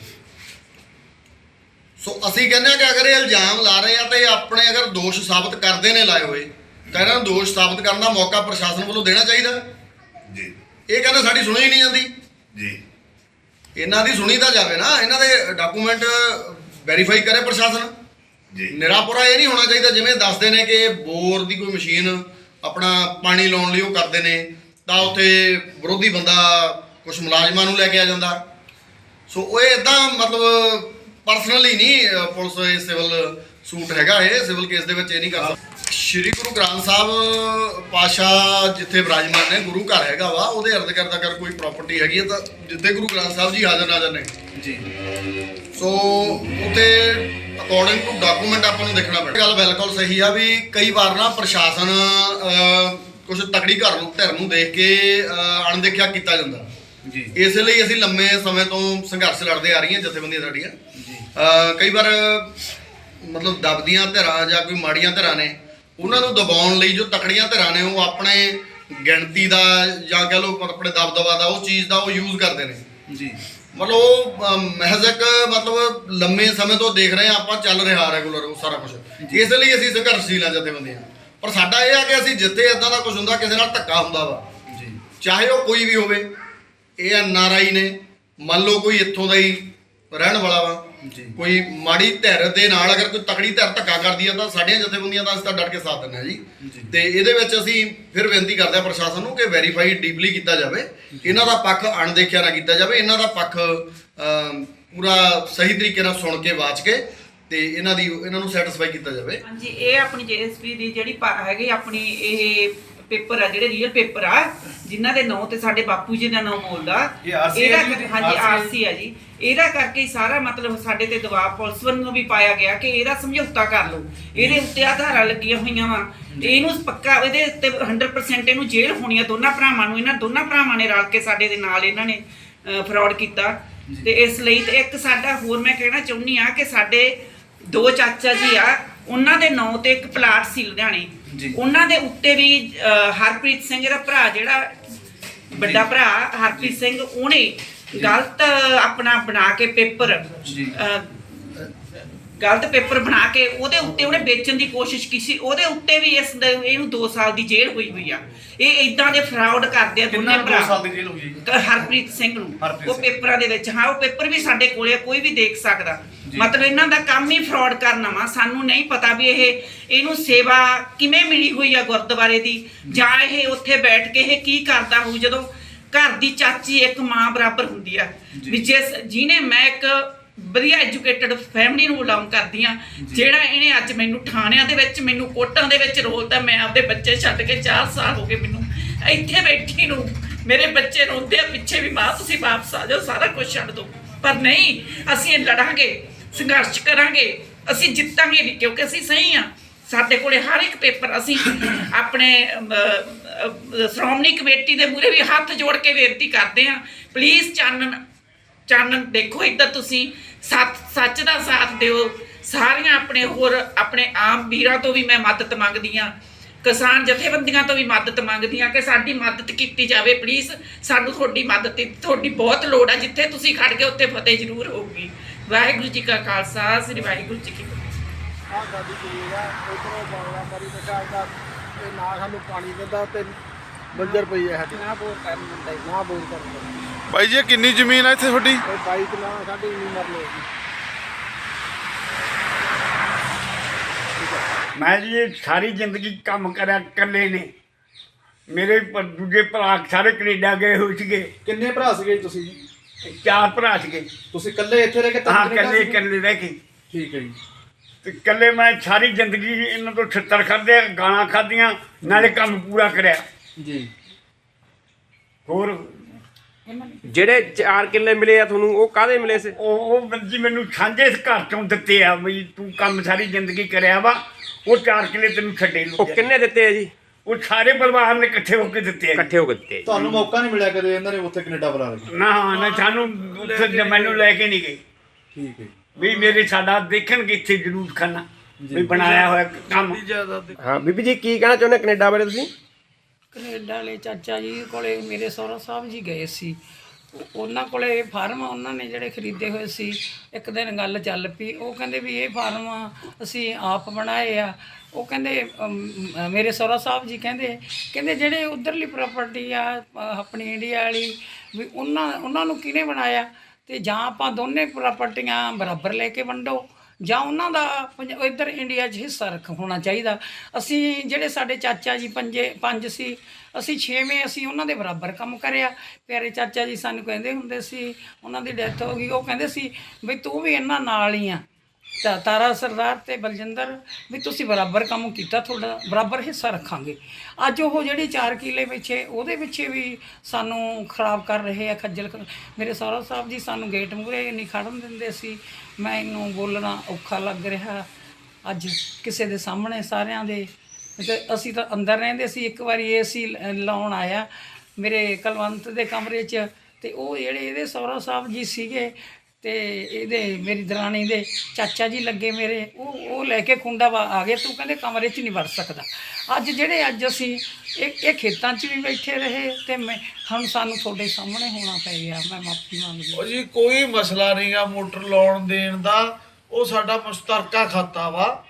ਸੋ ਅਸੀਂ ਕਹਿੰਦੇ ਹਾਂ ਕਿ ਅਗਰ ਇਹ ਇਲਜ਼ਾਮ ਲਾ ਰਹੇ ਆ ਤੇ ਆਪਣੇ ਅਗਰ ਦੋਸ਼ ਸਾਬਤ ਕਰਦੇ ਨੇ ਲਾਏ ਹੋਏ ਤਾਂ ਇਹਨਾਂ ਨੂੰ ਦੋਸ਼ ਸਾਬਤ ਕਰਨ ਦਾ ਮੌਕਾ ਪ੍ਰਸ਼ਾਸਨ ਵੱਲੋਂ ਦੇਣਾ ਚਾਹੀਦਾ। ਜੀ। ਇਹ ਕਹਿੰਦੇ ਸਾਡੀ ਸੁਣੀ ਹੀ ਨਹੀਂ ਜਾਂਦੀ। ਜੀ। ਇਹਨਾਂ ਦੀ ਸੁਣੀ ਤਾਂ ਜਾਵੇ ਨਾ ਇਹਨਾਂ ਦੇ ਡਾਕੂਮੈਂਟ ਵੈਰੀਫਾਈ ਕਰੇ ਪ੍ਰਸ਼ਾਸਨ। ਜੀ। ਨਿਰਾਪੁਰਾ ਇਹ ਨਹੀਂ ਹੋਣਾ ਚਾਹੀਦਾ ਜਿਵੇਂ ਦੱਸਦੇ ਨੇ ਕਿ ਬੋਰ ਦੀ ਕੋਈ ਮਸ਼ੀਨ ਆਪਣਾ ਪਾਣੀ ਲਾਉਣ ਲਈ ਉਹ ਕਰਦੇ ਨੇ। ਤਾਂ ਉੱਥੇ ਵਿਰੋਧੀ ਬੰਦਾ ਕੁਝ ਮੁਲਾਜ਼ਮਾਂ ਨੂੰ ਲੈ ਕੇ ਆ ਜਾਂਦਾ। ਸੋ ਉਹ ਇਦਾਂ ਮਤਲਬ ਪਰਸਨਲੀ ਨਹੀਂ ਪੁਲਿਸ ਇਹ ਸਿਵਲ ਸੂਟ ਹੈਗਾ ਇਹ ਸਿਵਲ ਕੇਸ ਦੇ ਵਿੱਚ ਇਹ ਨਹੀਂ ਕਰਦਾ ਸ਼੍ਰੀ ਗੁਰੂ ਗ੍ਰੰਥ ਸਾਹਿਬ ਪਾਸ਼ਾ ਜਿੱਥੇ ਵਿਰਾਜਮਾਨ ਨੇ ਗੁਰੂ ਘਰ ਹੈਗਾ ਵਾ ਉਹਦੇ ਅਰਧ ਕਰਦਾ ਕਰ ਕੋਈ ਪ੍ਰਾਪਰਟੀ ਹੈਗੀ ਤਾਂ ਜਿੱਥੇ ਗੁਰੂ ਗ੍ਰੰਥ ਸਾਹਿਬ ਜੀ ਹਾਜ਼ਰ ਨਾਜ਼ਰ ਨੇ। ਜੀ। ਸੋ ਉਤੇ ਅਕੋਰਡਿੰਗ ਟੂ ਡਾਕੂਮੈਂਟ ਆਪਾਂ ਨੂੰ ਦੇਖਣਾ ਪੈਣਾ। ਗੱਲ ਬਿਲਕੁਲ ਸਹੀ ਆ ਵੀ ਕਈ ਵਾਰ ਨਾ ਪ੍ਰਸ਼ਾਸਨ ਕੁਝ ਤਕੜੀ ਘਰ ਨੂੰ ਧਿਰ ਨੂੰ ਦੇਖ ਕੇ ਅਹ, ਅਣਦੇਖਿਆ ਕੀਤਾ ਜਾਂਦਾ। ਜੀ। ਇਸ ਲਈ ਅਸੀਂ ਲੰਮੇ ਸਮੇਂ ਤੋਂ ਸੰਘਰਸ਼ ਲੜਦੇ ਆ ਰਹੀਆਂ ਜਥੇਬੰਦੀਆਂ ਸਾਡੀਆਂ। ਅਹ, ਕਈ ਵਾਰ ਮਤਲਬ ਦਬਦੀਆਂ ਧਿਰਾਂ ਜਾਂ ਕੋਈ ਮਾੜੀਆਂ ਧਿਰਾਂ ਨੇ ਉਹਨਾਂ ਨੂੰ ਦਬਾਉਣ ਲਈ ਜੋ ਤਕੜੀਆਂ ਧਿਰਾਂ ਨੇ ਉਹ ਆਪਣੇ ਗਿਣਤੀ ਦਾ ਜਾਂ ਕਹ ਲਓ ਆਪਣੇ ਦਬਦਬਾ ਦਾ ਉਹ ਚੀਜ਼ ਦਾ ਉਹ ਯੂਜ਼ ਕਰਦੇ ਨੇ। ਜੀ। ਮਤਲਬ ਉਹ ਅਮ, ਮਹਿਜ਼ ਇੱਕ ਮਤਲਬ ਲੰਮੇ ਸਮੇਂ ਤੋਂ ਦੇਖ ਰਹੇ ਹਾਂ ਆਪਾਂ ਚੱਲ ਰਿਹਾ ਰੈਗੂਲਰ ਉਹ ਸਾਰਾ ਕੁਝ ਇਸ ਲਈ ਅਸੀਂ ਸੰਘਰਸ਼ੀਲ ਹਾਂ ਜਥੇਬੰਦੀਆਂ। ਪਰ ਸਾਡਾ ਇਹ ਆ ਕਿ ਅਸੀਂ ਜਿੱਥੇ ਇਦਾਂ ਦਾ ਕੁਝ ਹੁੰਦਾ ਕਿਸੇ ਨਾਲ ਧੱਕਾ ਹੁੰਦਾ ਵਾ। ਜੀ। ਚਾਹੇ ਉਹ ਕੋਈ ਵੀ ਹੋਵੇ ਇਹ ਐਨਆਰਆਈ ਨੇ ਮੰਨ ਲਓ ਕੋਈ ਇੱਥੋਂ ਦਾ ਹੀ ਰਹਿਣ ਵਾਲਾ ਵਾ ਜੀ। ਕੋਈ ਮਾੜੀ ਧਿਰ ਦੇ ਨਾਲ ਅਗਰ ਕੋਈ ਤਕੜੀ ਧਿਰ ਧੱਕਾ ਕਰਦੀ ਆ ਤਾਂ ਸਾਡੀਆਂ ਜਥੇਬੰਦੀਆਂ ਦਾ ਅਸੀਂ ਤਾਂ ਡਟ ਕੇ ਸਾਥ ਦਿੰਦੇ ਹਾਂ ਜੀ। ਤੇ ਇਹਦੇ ਵਿੱਚ ਅਸੀਂ ਫਿਰ ਬੇਨਤੀ ਕਰਦੇ ਹਾਂ ਪ੍ਰਸ਼ਾਸਨ ਨੂੰ ਕਿ ਵੈਰੀਫਾਈ ਡੀਪਲੀ ਕੀਤਾ ਜਾਵੇ। ਇਹਨਾਂ ਦਾ ਪੱਖ ਅਣਦੇਖਿਆ ਨਾ ਕੀਤਾ ਜਾਵੇ। ਇਹਨਾਂ ਦਾ ਪੱਖ ਪੂਰਾ ਸਹੀ ਤਰੀਕੇ ਨਾਲ ਸੁਣ ਕੇ ਵਾਚ ਕੇ ਤੇ ਇਹਨਾਂ ਦੀ ਇਹਨਾਂ ਨੂੰ ਸੈਟੀਸਫਾਈ ਕੀਤਾ ਜਾਵੇ। ਹਾਂਜੀ ਇਹ ਆਪਣੀ ਜੇਐਸਪੀ ਦੀ ਜਿਹੜੀ ਪਾ- ਹੈਗੀ ਆਪਣੀ ਇਹ ਪੇਪਰ ਆ ਜਿਹੜੇ ਰੀਅਲ ਪੇਪਰ ਆ ਜਿਨ੍ਹਾਂ ਦੇ ਨਾਂ ਤੇ ਸਾਡੇ ਬਾਪੂ ਜੀ ਦਾ ਨਾਮ ਬੋਲਦਾ। ਇਹ RC ਹੈ ਇਹਦਾ ਜੀ? ਹਾਂਜੀ RC ਆਰਸੀ ਆ ਜੀ। ਇਹਦਾ ਕਰਕੇ ਹੀ ਸਾਰਾ ਮਤਲਬ ਸਾਡੇ ਤੇ ਦਬਾਅ ਪੁਲਿਸ ਵੱਲੋਂ ਵੀ ਪਾਇਆ ਗਿਆ ਕਿ ਇਹਦਾ ਸਮਝੌਤਾ ਕਰ ਲਓ। ਇਹਦੇ ਉੱਤੇ ਆਧਾਰਾਂ ਲੱਗੀਆਂ ਹੋਈਆਂ ਵਾ। ਇਹਨੂੰ ਪੱਕਾ ਇਹਦੇ ਉੱਤੇ 100% ਇਹਨੂੰ ਜੇਲ੍ਹ ਹੋਣੀ ਆ ਦੋਨਾਂ ਭਰਾਵਾਂ ਨੂੰ ਇਹਨਾਂ ਦੋਨਾਂ ਭਰਾਵਾਂ ਨੇ ਰਲ ਕੇ ਸਾਡੇ ਦੇ ਨਾਲ ਇਹਨਾਂ ਨੇ ਫਰਾਡ ਕੀਤਾ। ਤੇ ਇਸ ਲਈ ਤੇ ਇੱਕ ਸਾਡਾ ਹੋਰ ਮੈਂ ਕਹਿਣਾ ਚਾਹੁੰਦੀ ਆ ਕਿ ਸਾਡੇ ਦੋ ਚਾਚਾ ਜੀ ਆ ਉਹਨਾਂ ਦੇ ਨਾਂ ਤੇ ਇੱਕ ਪਲਾਟ ਸੀ ਲੁਧਿਆਣੇ ਜੀ। ਉਹਨਾਂ ਦੇ ਉੱਤੇ ਵੀ ਅਹ, ਹਰਪ੍ਰੀਤ ਸਿੰਘ ਦਾ ਭਰਾ ਜਿਹੜਾ ਵੱਡਾ ਭਰਾ ਹਰਪ੍ਰੀਤ ਸਿੰਘ ਉਹਨੇ ਗਲਤ ਆਪਣਾ ਬਣਾ ਕੇ ਪੇਪਰ ਜੀ। ਅਹ, ਗਲਤ ਪੇਪਰ ਬਣਾ ਕੇ ਉਹਦੇ ਉੱਤੇ ਉਹਨੇ ਵੇਚਣ ਦੀ ਕੋਸ਼ਿਸ਼ ਕੀਤੀ। ਉਹਦੇ ਉੱਤੇ ਵੀ ਇਸ ਦੇ- ਇਹਨੂੰ 2 ਸਾਲ ਦੀ ਜੇਲ੍ਹ ਹੋਈ ਹੋਈ ਆ। ਇਹ ਇਦਾਂ ਦੇ ਫਰਾਡ ਕਰਦੇ ਆ ਦੋਨੇ ਕਿੰਨਾ ਭਰਾ। ਦੋ ਸਾਲ ਦੀ ਜੇਲ੍ਹ ਹੋਈ ਹੈ ਜੀ? ਕ- ਹਰਪ੍ਰੀਤ ਸਿੰਘ ਨੂੰ। ਹਰਪ੍ਰੀਤ ਉਹ ਸਿੰਘ। ਪੇਪਰਾਂ ਦੇ ਵਿੱਚ। ਹਾਂ ਉਹ ਪੇਪਰ ਵੀ ਸਾਡੇ ਕੋਲੇ ਆ, ਕੋਈ ਵੀ ਦੇਖ ਸਕਦਾ। ਜੀ। ਮਤਲਬ ਇਹਨਾਂ ਦਾ ਕੰਮ ਹੀ ਫਰਾਡ ਕਰਨਾ ਵਾ। ਸਾਨੂੰ ਨਹੀਂ ਪਤਾ ਵੀ ਇਹ ਇਹਨੂੰ ਸੇਵਾ ਕਿਵੇਂ ਮਿਲੀ ਹੋਈ ਆ ਗੁਰਦੁਆਰੇ ਦੀ? ਜਾਂ ਇਹ ਉੱਥੇ ਬੈਠ ਕੇ ਇਹ ਕੀ ਕਰਦਾ ਹੋਊ? ਜਦੋਂ ਘਰ ਦੀ ਚਾਚੀ ਇੱਕ ਮਾਂ ਬਰਾਬਰ ਹੁੰਦੀ ਆ। ਜੀ। ਵੀ ਜਿਸ ਜਿਹਨੇ ਮੈਂ ਇੱਕ ਵਧੀਆ ਐਜੂਕੇਟਡ ਫੈਮਿਲੀ ਨੂੰ ਬਿਲੋਂਗ ਕਰਦੀ ਆ ਜਿਹੜਾ ਇਹਨੇ ਅੱਜ ਮੈਨੂੰ ਥਾਣਿਆਂ ਦੇ ਵਿੱਚ ਮੈਨੂੰ ਕੋਟਾਂ ਦੇ ਵਿੱਚ ਰੋਲਦਾ ਮੈਂ ਆਪਦੇ ਬੱਚੇ ਛੱਡ ਕੇ 4 ਸਾਲ ਹੋ ਗਏ ਮੈਨੂੰ। ਇੱਥੇ ਬੈਠੀ ਨੂੰ ਮੇਰੇ ਬੱਚੇ ਰੋਂਦੇ ਆ ਪਿੱਛੇ ਵੀ ਮਾਂ ਤੁਸੀਂ ਵਾਪਸ ਆ ਜਾਓ ਸਾਰਾ ਕੁਝ ਛੱਡ ਦਿਓ। ਪਰ ਨਹੀਂ ਅਸੀਂ ਇਹ ਲੜਾਂਗੇ ਸੰਘਰਸ਼ ਕਰਾਂਗੇ ਅਸੀਂ ਜਿੱਤਾਂਗੇ ਵੀ ਕਿਉਂਕਿ ਅਸੀਂ ਸਹੀ ਆ ਸਾਡੇ ਕੋਲੇ ਹਰ ਇੱਕ ਪੇਪਰ ਅਸੀਂ ਆਪਣੇ ਸ਼੍ਰੋਮਣੀ ਕਮੇਟੀ ਦੇ ਮੂਹਰੇ ਵੀ ਹੱਥ ਜੋੜ ਕੇ ਬੇਨਤੀ ਕਰਦੇ ਆ ਪਲੀਜ਼ ਚਾਨਣ ਚਾਨਣ ਦੇਖੋ ਇੱਧਰ ਤੁਸੀਂ ਸੱਚ ਸੱਚ ਦਾ ਸਾਥ ਦਿਓ। ਸਾਰੀਆਂ ਆਪਣੇ ਹੋਰ ਆਪਣੇ ਆਮ ਵੀਰਾਂ ਤੋਂ ਵੀ ਮੈਂ ਮਦਦ ਮੰਗਦੀ ਆ ਕਿਸਾਨ ਜਥੇਬੰਦੀਆਂ ਤੋਂ ਵੀ ਮਦਦ ਮੰਗਦੀ ਆ ਕਿ ਸਾਡੀ ਮਦਦ ਕੀਤੀ ਜਾਵੇ ਪਲੀਜ਼ ਸਾਨੂੰ ਤੁਹਾਡੀ ਮਦਦ ਦੀ ਤੁਹਾਡੀ ਬਹੁਤ ਲੋੜ ਆ। ਜਿੱਥੇ ਤੁਸੀਂ ਖੜ ਗਏ ਉੱਥੇ ਫਤਿਹ ਜ਼ਰੂਰ ਹੋਊਗੀ। ਵਾਹਿਗੁਰੂ ਜੀ ਕਾ ਖਾਲਸਾ ਸ੍ਰੀ ਵਾਹਿਗੁਰੂ ਜੀ ਕੀ ਫਤਿਹ। ਆ ਉਧਰੋਂ ਬਾਗਲਾ ਮਰੀ ਬਚਾ ਦਾ ਤੇ ਨਾ ਸਾਨੂੰ ਪਾਣੀ ਦਿੰਦਾ ਤੇ ਬੰਜਰ ਪਈ ਹੈ ਸਾਡੀ। ਨਾ ਬੋਰ ਕਰਨ ਦਿੰਦਾ ਨਾ ਬੋਰ ਕਰਨ ਦਿੰਦਾ। ਬਾਈ ਜੀ ਇਹ ਕਿੰਨੀ ਜ਼ਮੀਨ ਆ ਇੱਥੇ ਤੁਹਾਡੀ? ਕੋਈ ਸਾਡੀ ਨਹੀਂ ਮੈਂ ਜੀ ਇਹ ਸਾਰੀ ਜ਼ਿੰਦਗੀ ਕੰਮ ਕਰਿਆ ਇਕੱਲੇ ਨੇ। ਮੇਰੇ ਪ- ਦੂਜੇ ਭਰਾ ਸਾਰੇ ਕੈਨੇਡਾ ਗਏ ਹੋਏ ਸੀਗੇ। ਕਿੰਨੇ ਭਰਾ ਸੀਗੇ ਜੀ ਤੁਸੀਂ? ਚਾਰ ਭਰਾ ਸੀਗੇ। ਤੁਸੀਂ ਇਕੱਲੇ ਇੱਥੇ ਰਹਿ ਕੇ ਹਾਂ ਕੈਨੇਡਾ ਇਕੱਲੇ ਸੀਗੇ? ਇਕੱਲੇ ਰਹਿ ਕੇ। ਠੀਕ ਹੈ ਜੀ। ਤੇ ਇਕੱਲੇ ਮੈਂ ਸਾਰੀ ਜ਼ਿੰਦਗੀ ਇਹਨਾਂ ਤੋਂ ਛਿੱਤਰ ਖਾਦੇ ਗਾਲਾਂ ਖਾਧੀਆਂ ਨਾਲੇ ਕੰਮ ਪੂਰਾ ਕਰਿਆ। ਜੀ। ਹੋਰ ਜਿਹੜੇ 4 ਕਿੱਲੇ ਮਿਲੇ ਆ ਤੁਹਾਨੂੰ ਉਹ ਕਾਹਦੇ ਮਿਲੇ ਸੀ? ਉਹ ਉਹ ਬੰਦੀ ਮੈਨੂੰ ਸਾਂਝੇ ਇਸ ਘਰ ਚੋਂ ਦਿੱਤੇ ਆ ਵੀ ਤੂੰ ਕੰਮ ਸਾਰੀ ਜ਼ਿੰਦਗੀ ਕਰਿਆ ਵਾ ਉਹ ਚਾਰ ਕਿੱਲੇ ਤੈਨੂੰ ਛੱਡੇ ਉਹ ਲੁੱਟੇ ਕਿੰਨੇ ਦਿੱਤੇ ਆ ਜੀ? ਉਹ ਸਾਰੇ ਪਰਿਵਾਰ ਨੇ ਇਕੱਠੇ ਹੋ ਕੇ ਦਿੱਤੇ ਆ ਜੀ। ਇਕੱਠੇ ਹੋ ਕੇ ਦਿੱਤੇ ਆ। ਤੁਹਾਨੂੰ ਮੌਕਾ ਨਹੀਂ ਮਿਲਿਆ ਕਦੇ ਇਹਨਾਂ ਨੇ ਉੱਥੇ ਕੈਨੇਡਾ ਬੁਲਾ ਲਿਆ? ਨਾ ਨਾ ਸਾਨੂੰ ਉੱਥੇ ਮੈਨੂੰ ਲੈ ਕੇ ਨਹੀਂ ਗਏ। ਠੀਕ ਹੈ ਵੀ ਮੇਰੇ ਸਾਡਾ ਦੇਖਣਗੇ ਇੱਥੇ ਜਰੂਰ ਖਾਨਾ ਵੀ ਬਣਾਇਆ ਹੋਇਆ ਕੰਮ। ਹਾਂ ਬੀਬੀ ਜੀ ਕੀ ਕਹਿਣਾ ਚਾਹੁੰਦੇ ਕੈਨੇਡਾ ਬਾਰੇ ਤੁਸੀਂ? ਕੈਨੇਡਾ ਵਾਲੇ ਚਾਚਾ ਜੀ ਕੋਲੇ ਮੇਰੇ ਸਹੁਰਾ ਸਾਹਿਬ ਜੀ ਗਏ ਸੀ। ਉਹ- ਉਹਨਾਂ ਕੋਲੇ ਫਾਰਮ ਉਹਨਾਂ ਨੇ ਜਿਹੜੇ ਖਰੀਦੇ ਹੋਏ ਸੀ ਇੱਕ ਦਿਨ ਗੱਲ ਚੱਲ ਪਈ। ਉਹ ਕਹਿੰਦੇ ਵੀ ਇਹ ਫਾਰਮ ਅਸੀਂ ਆਪ ਬਣਾਏ ਆ। ਉਹ ਕਹਿੰਦੇ ਅਮ, ਮੇਰੇ ਸਹੁਰਾ ਸਾਹਿਬ ਜੀ ਕਹਿੰਦੇ ਕਹਿੰਦੇ ਜਿਹੜੇ ਉਧਰਲੀ ਪ੍ਰਾਪਰਟੀ ਆ ਅ, ਆਪਣੀ ਇੰਡੀਆ ਵਾਲੀ ਵੀ ਉਹਨਾਂ ਉਹਨਾਂ ਨੂੰ ਕਿਹਨੇ ਬਣਾਇਆ? ਤੇ ਜਾਂ ਆਪਾਂ ਦੋਨੇ ਪ੍ਰਾਪਰਟੀਆਂ ਬਰਾਬਰ ਲੈ ਕੇ ਵੰਡੋ। ਜਾਂ ਉਹਨਾਂ ਦਾ ਪੰਜ- ਇੱਧਰ ਇੰਡੀਆ 'ਚ ਹਿੱਸਾ ਰੱਖ ਹੋਣਾ ਚਾਹੀਦਾ। ਅਸੀਂ ਜਿਹੜੇ ਸਾਡੇ ਚਾਚਾ ਜੀ ਪੰਜੇ ਪੰਜ ਸੀ, ਅਸੀਂ ਛੇਵੇਂ ਅਸੀਂ ਉਹਨਾਂ ਦੇ ਬਰਾਬਰ ਕੰਮ ਕਰਿਆ। ਪਿਆਰੇ ਚਾਚਾ ਜੀ ਸਾਨੂੰ ਕਹਿੰਦੇ ਹੁੰਦੇ ਸੀ, ਉਹਨਾਂ ਦੀ ਡੈਥ ਹੋ ਗਈ। ਉਹ ਕਹਿੰਦੇ ਸੀ ਵੀ ਤੂੰ ਵੀ ਇਹਨਾਂ ਨਾਲ ਹੀ ਆ। ਤਾਂ ਤਾਰਾ ਸਰਦਾਰ ਤੇ ਬਲਜਿੰਦਰ, ਵੀ ਤੁਸੀਂ ਬਰਾਬਰ ਕੰਮ ਕੀਤਾ, ਤੁਹਾਡਾ ਬਰਾਬਰ ਹਿੱਸਾ ਰੱਖਾਂਗੇ। ਅੱਜ ਉਹ ਜਿਹੜੇ 4 ਕਿਲੇ ਪਿੱਛੇ, ਉਹਦੇ ਪਿੱਛੇ ਵੀ ਸਾਨੂੰ ਖਰਾਬ ਕਰ ਰਹੇ ਆ, ਖੱਜਲ ਕਰ- ਮੇਰੇ ਸਹੁਰਾ ਸਾਹਿਬ ਜੀ ਸਾਨੂੰ ਗੇਟ ਮੂਹਰੇ ਨਹੀਂ ਖੜਨ ਦਿੰਦੇ ਸੀ। ਮੈਨੂੰ ਬੋਲਣਾ ਔਖਾ ਲੱਗ ਰਿਹਾ। ਅੱਜ ਕਿਸੇ ਦੇ ਸਾਹਮਣੇ ਸਾਰਿਆਂ ਦੇ। ਤੇ ਅਸੀਂ ਤਾਂ ਅੰਦਰ ਰਹਿੰਦੇ ਸੀ, ਇੱਕ ਵਾਰੀ ਏਸੀ ਲਾਉਣ ਆਇਆ ਮੇਰੇ ਕਲਵੰਤ ਦੇ ਕਮਰੇ 'ਚ। ਤੇ ਉਹ ਜਿਹੜੇ ਇਹਦੇ ਸਹੁਰਾ ਸਾਹਿਬ ਜੀ ਸੀਗੇ ਤੇ ਇਹਦੇ ਮੇਰੀ ਦਰਾਣੀ ਦੇ ਚਾਚਾ ਜੀ ਲੱਗੇ ਮੇਰੇ, ਉਹ ਉਹ ਲੈ ਕੇ ਖੁੰਡਾ ਵਾ ਆ ਗਏ। ਤੂੰ ਕਹਿੰਦੇ ਕਮਰੇ 'ਚ ਨਹੀਂ ਵੜ ਸਕਦਾ। ਅੱਜ ਜਿਹੜੇ ਅੱਜ ਅਸੀਂ ਇਹ ਇਹ ਖੇਤਾਂ 'ਚ ਵੀ ਬੈਠੇ ਰਹੇ ਤੇ ਮੈਂ, ਹੁਣ ਸਾਨੂੰ ਤੁਹਾਡੇ ਸਾਹਮਣੇ ਹੋਣਾ ਪੈ ਗਿਆ। ਮੈਂ ਮਾਫੀ ਮੰਗਦੀ ਉਹ ਜੀ ਕੋਈ ਮਸਲਾ ਨਹੀਂਗਾ ਮੋਟਰ ਲਾਉਣ ਦੇਣ ਦਾ। ਉਹ ਸਾਡਾ ਮੁਸ਼ਤਰਕਾ ਖਾਤਾ ਵਾ।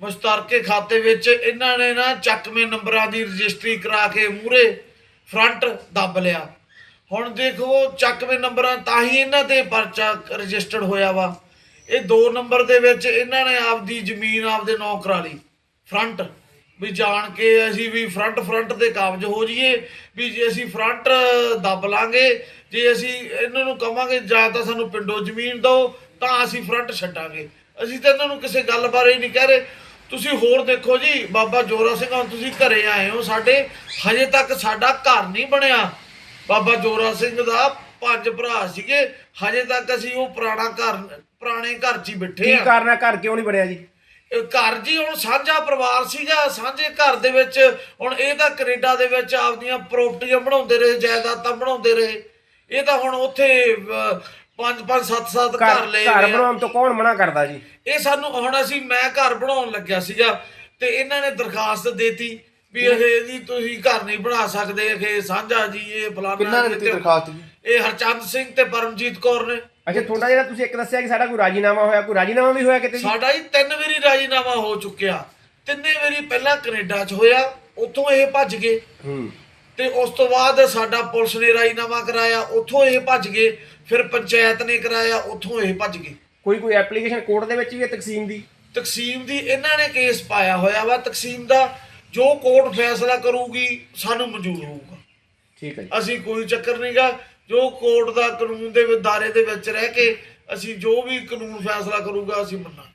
ਮੁਸ਼ਤਰਕੇ ਖਾਤੇ ਵਿੱਚ ਇਹਨਾਂ ਨੇ ਨਾ ਚੱਕਵੇਂ ਨੰਬਰਾਂ ਦੀ ਰਜਿਸਟਰੀ ਕਰਾ ਕੇ ਮੂਰੇ ਫਰੰਟ ਦੱਬ ਲਿਆ। ਹੁਣ ਦੇਖੋ, ਚੱਕਵੇਂ ਨੰਬਰਾਂ ਤਾਂ ਹੀ ਇਹਨਾਂ ਤੇ ਪਰਚਾ ਰਜਿਸਟਰਡ ਹੋਇਆ ਵਾ। ਇਹ ਦੋ ਨੰਬਰ ਦੇ ਵਿੱਚ ਇਹਨਾਂ ਨੇ ਆਪਦੀ ਜ਼ਮੀਨ, ਆਪਦੇ ਨਾਂ ਕਰਾ ਲਈ। ਫਰੰਟ, ਵੀ ਜਾਣ ਕੇ ਅਸੀਂ ਵੀ ਫਰੰਟ ਫਰੰਟ ਤੇ ਕਾਬਜ ਹੋ ਜਾਈਏ, ਵੀ ਜੇ ਅਸੀਂ ਫਰੰਟ ਦੱਬ ਲਾਂਗੇ, ਜੇ ਅਸੀਂ ਇਹਨਾਂ ਨੂੰ ਕਵਾਂਗੇ, ਜਾਂ ਤਾਂ ਸਾਨੂੰ ਪਿੰਡੋਂ ਜ਼ਮੀਨ ਦਿਓ, ਤਾਂ ਅਸੀਂ ਫਰੰਟ ਛੱਡਾਂਗੇ। ਅਸੀਂ ਤਾਂ ਇਹਨਾਂ ਨੂੰ ਕਿਸੇ ਗੱਲ ਬਾਰੇ ਹੀ ਨਹੀਂ ਕਹਿ ਰਹੇ। ਤੁਸੀਂ ਹੋਰ ਦੇਖੋ ਜੀ, ਬਾਬਾ ਜੋਰਾ ਸਿੰਘ ਹੁਣ ਤੁਸੀਂ ਘਰੇ ਆਏ ਹੋ ਸਾਡੇ, ਹਜੇ ਤੱਕ ਸਾਡਾ ਘਰ ਨਹੀਂ ਬਣਿਆ। ਬਾਬਾ ਜੋਰਾ ਸਿੰਘ ਦਾ ਪੰਜ ਭਰਾ ਸੀਗੇ। ਹਜੇ ਤੱਕ ਅਸੀਂ ਉਹ ਪੁਰਾਣਾ ਘਰ ਪੁਰਾਣੇ ਘਰ 'ਚ ਹੀ ਬੈਠੇ ਕੀ ਆ। ਕਾਰਨ ਹੈ ਘਰ ਕਿਉਂ ਨਹੀਂ ਬਣਿਆ ਜੀ? ਇਹ ਘਰ ਜੀ ਹੁਣ ਸਾਂਝਾ ਪਰਿਵਾਰ ਸੀਗਾ। ਸਾਂਝੇ ਘਰ ਦੇ ਵਿੱਚ ਹੁਣ ਇਹ ਤਾਂ ਕੈਨੇਡਾ ਦੇ ਵਿੱਚ ਆਪਦੀਆਂ ਪ੍ਰਾਪਰਟੀਆਂ ਬਣਾਉਂਦੇ ਰਹੇ ਜਾਇਦਾਦਾਂ ਬਣਾਉਂਦੇ ਰਹੇ। ਇਹ ਤਾਂ ਹੁਣ ਉੱਥੇ ਅਹ, ਪੰਜ ਪੰਜ ਸੱਤ ਸੱਤ ਘਰ ਘਰ ਲੈ ਘਰ ਆ। ਬਣਾਉਣ ਤੋਂ ਕੌਣ ਮਨਾ ਕਰਦਾ ਜੀ? ਇਹ ਸਾਨੂੰ ਹੁਣ ਅਸੀਂ ਮੈਂ ਘਰ ਬਣਾਉਣ ਲੱਗਿਆ ਸੀਗਾ ਤੇ ਇਹਨਾਂ ਨੇ ਦਰਖਾਸਤ ਦੇਤੀ। ਵੀ ਇਹ ਜੀ ਤੁਸੀਂ ਘਰ ਨਹੀਂ ਬਣਾ ਸਕਦੇ ਇਹ ਸਾਂਝਾ ਜੀ ਇਹ ਫਲਾਣਾ ਕਿੰਨਾ ਨੇ ਜੀ ਦਿੱਤੀ ਦਰਖਾਸਤ ਜੀ? ਇਹ ਹਰਚੰਦ ਸਿੰਘ ਤੇ ਪਰਮਜੀਤ ਕੌਰ ਨੇ। ਅੱਛਾ ਤੁਹਾਡਾ ਜਿਹੜਾ ਤੁਸੀਂ ਇੱਕ ਦੱਸਿਆ ਕਿ ਸਾਡਾ ਕੋਈ ਰਾਜੀਨਾਮਾ ਹੋਇਆ ਕੋਈ ਰਾਜੀਨਾਮਾ ਵੀ ਹੋਇਆ ਕਿਤੇ ਜੀ? ਸਾਡਾ ਹੀ ਤਿੰਨ ਵਾਰੀ ਰਾਜੀਨਾਮਾ ਹੋ ਚੁੱਕਿਆ। ਤਿੰਨੇ ਵਾਰੀ ਪਹਿਲਾਂ ਕੈਨੇਡਾ 'ਚ ਹੋਇਆ ਉੱਥੋਂ ਇਹ ਭੱਜ ਗਏ। ਹੂੰ। ਤੇ ਉਸ ਤੋਂ ਬਾਅਦ ਸਾਡਾ ਪੁਲਿਸ ਨੇ ਰਾਜੀਨਾਮਾ ਕਰਾਇਆ ਉੱਥੋਂ ਇਹ ਭੱਜ ਗਏ ਫਿਰ ਪੰਚਾਇਤ ਨੇ ਕਰਾਇਆ ਉੱਥੋਂ ਇਹ ਭੱਜ ਗਏ। ਕੋਈ ਕੋਈ ਐਪਲੀਕੇਸ਼ਨ ਕੋਰਟ ਦੇ ਵਿੱਚ ਵੀ ਹੈ ਤਕਸੀਮ ਦੀ? ਤਕਸੀਮ ਦੀ ਇਹਨਾਂ ਨੇ ਕੇਸ ਪਾਇਆ ਹੋਇਆ ਵਾ। ਤਕਸੀਮ ਦਾ ਜੋ ਕੋਰਟ ਫੈਸਲਾ ਕਰੂਗੀ ਸਾਨੂੰ ਮਨਜ਼ੂਰ ਹੋਊਗਾ। ਠੀਕ ਹੈ ਅਸੀਂ ਕੋਈ ਚੱਕਰ ਨਹੀਂਗਾ ਜੋ ਕੋਰਟ ਦਾ ਕਾਨੂੰਨ ਦੇ ਦਾਇਰੇ ਦੇ ਵਿੱਚ ਰਹਿ ਕੇ ਅਸੀਂ ਜੋ ਵੀ ਕਾਨੂੰਨ ਫੈਸਲਾ ਕਰੂਗਾ ਅਸੀਂ ਮੰਨਾਂਗੇ।